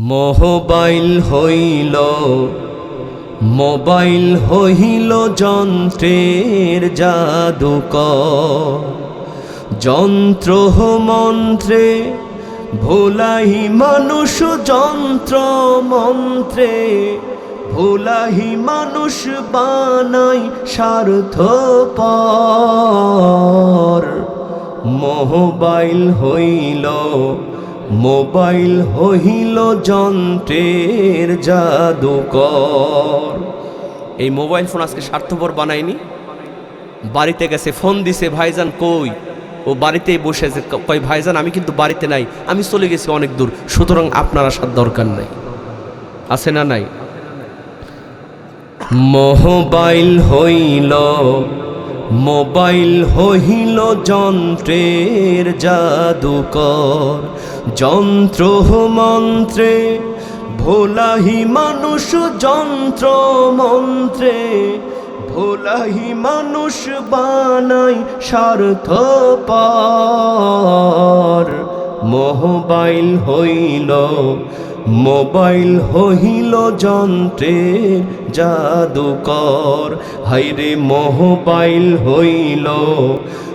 Mobile হইল mobile হইল যন্ত্রের জাদুক যন্ত্র মন্ত্রে, ভোলাই মানুষ যন্ত্র মন্ত্রে ভোলাহি মানুষ বানাই স্বার্থ পর মোবাইল হইল মোবাইল হইল যন্ত্রের জাদুকর। এই মোবাইল ফোন আজকে স্বার্থপর বানায়নি। বাড়িতে গেছে, ফোন দিছে, ভাইজান কই? ও বাড়িতেই বসে আছে। ক- কয়, ভাইজান, আমি কিন্তু বাড়িতে নাই, আমি চলে গেছি অনেক দূর, সুতরাং আপনার আসার দরকার নাই। আছে না নাই? মোবাইল হইল মোবাইল হইল যন্ত্রের জাদুকর। যন্ত্র মন্ত্রে, ভোলাহি মানুষ যন্ত্র মন্ত্রে। ভোলাহি মানুষ বানাই স্বার্থ পর মোবাইল হইল মোবাইল হইল যন্ত্রের জাদুকর। হাইরে মোবাইল হইল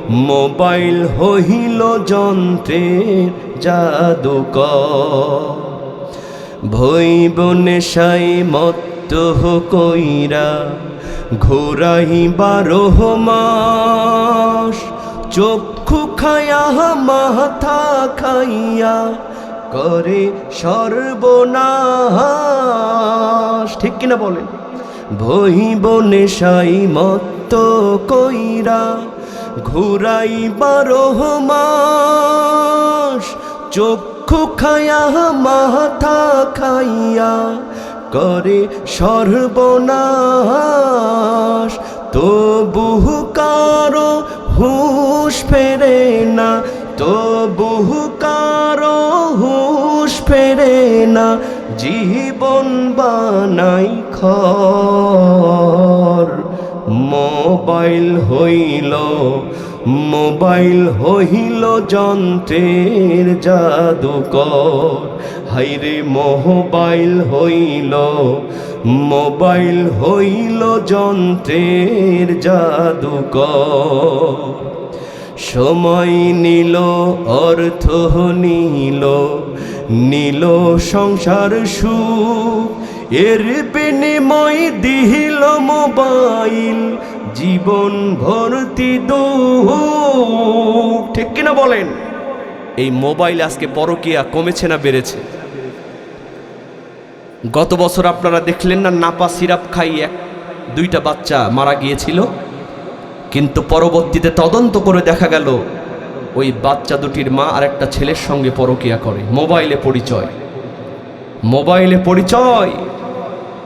মোবাইল হইল যন্ত্রের জাদুকর। ভই বনে সাই মত্ত কইরা ঘোরাই বারো মাস চক্ষু খায়া মাথা খাইয়া করে সর্বনাশ। ঠিক কিনা বলেন? ভই বনে সাই মত্ত কইরা ঘুরাই বারো মাস। চক্ষু খায়া মাথা খাইয়া করে সর্বনাশ। তো বহু কারও হুশ ফেরে না তো বহু কারও ফেরে না, জীবন বানাই খর। মোবাইল হইল মোবাইল হইল যন্ত্রের জাদুকর। হাইরে মোবাইল হইল মোবাইল হইল যন্ত্রের জাদুকর। সময় নিল, অর্থ নিল নিল সংসার সু এর বিনিময় দিল মোবাইল, জীবন ভর্তি ঠিক কিনা বলেন? এই মোবাইল আজকে পরকিয়া কমেছে না বেড়েছে? গত বছর আপনারা দেখলেন না নাপা সিরাপ খাই এক, দুইটা বাচ্চা মারা গিয়েছিল? কিন্তু পরবর্তীতে তদন্ত করে দেখা গেল ওই বাচ্চা দুটির মা আর একটা ছেলের সঙ্গে পরকিয়া করে। মোবাইলে পরিচয়। মোবাইলে পরিচয়।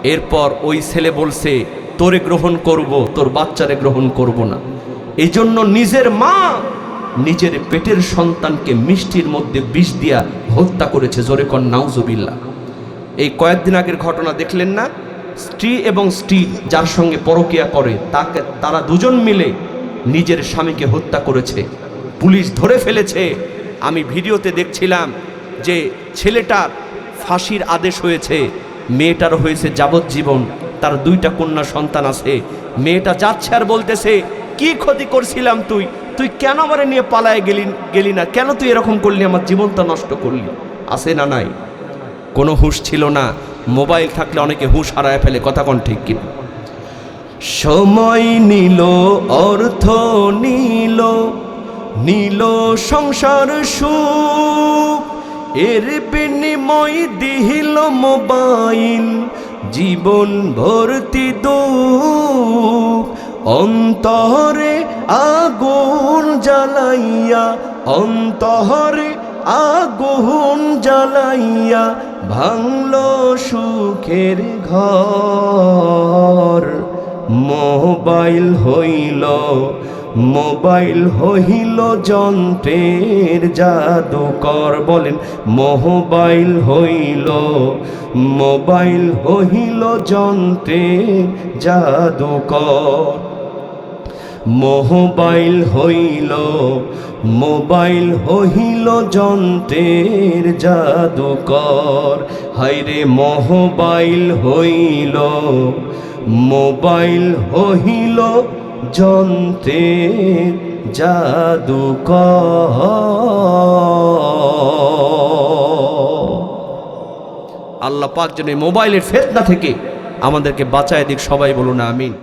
এরপর ওই ছেলে বলছে, তোরে গ্রহণ করব, তোর বাচ্চারে গ্রহণ করব না। এই জন্য নিজের মা নিজের পেটের সন্তানকে মিষ্টির মধ্যে বিষ দিয়া হত্যা করেছে। জোরে কর নাউজুবিল্লা এই কয়েকদিন আগের ঘটনা দেখলেন না? স্ত্রী এবং স্ত্রী যার সঙ্গে পরকিয়া করে, তাকে, তারা দুজন মিলে নিজের স্বামীকে হত্যা করেছে। পুলিশ ধরে ফেলেছে। আমি ভিডিওতে দেখছিলাম যে ছেলেটার ফাঁসির আদেশ হয়েছে। মেয়েটার হয়েছে যাবজ্জীবন, তার দুইটা কন্যা সন্তান আছে। মেয়েটা যাচ্ছে আর বলতেছে, কি ক্ষতি করছিলাম তুই? তুই কেন আমারে নিয়ে পালায় গেলি গেলি না? কেন তুই এরকম করলি? আমার জীবনটা নষ্ট করলি। আছে না নাই? কোনো হুঁশ ছিল না। মোবাইল থাকলে অনেকে হুঁশ হারায় ফেলে, কথা কোন ঠিক কিনা? সময় নিল, অর্থ নিল নিল সংসার সুখ। এর বিনিময় দিল মোবাইল, জীবন ভর্তি দুঃখ। অন্তরে আগুন জ্বালাইয়া, অন্তরে আগুন জ্বালাইয়া ভাঙল সুখের ঘর। মোবাইল হইল মোবাইল হইল যন্ত্রের জাদুকর বলেন মোবাইল হইল মোবাইল হইল যন্ত্রের জাদুকর। মোবাইল হইল মোবাইল হইল যন্ত্রের জাদুকর। হাইরে মোবাইল হইল মোবাইল হইল যন্ত্রের জাদুকর আল্লাহ পাক যেন মোবাইলের ফেতনা থেকে আমাদেরকে বাঁচায় দিক সবাই বলুন আমিন।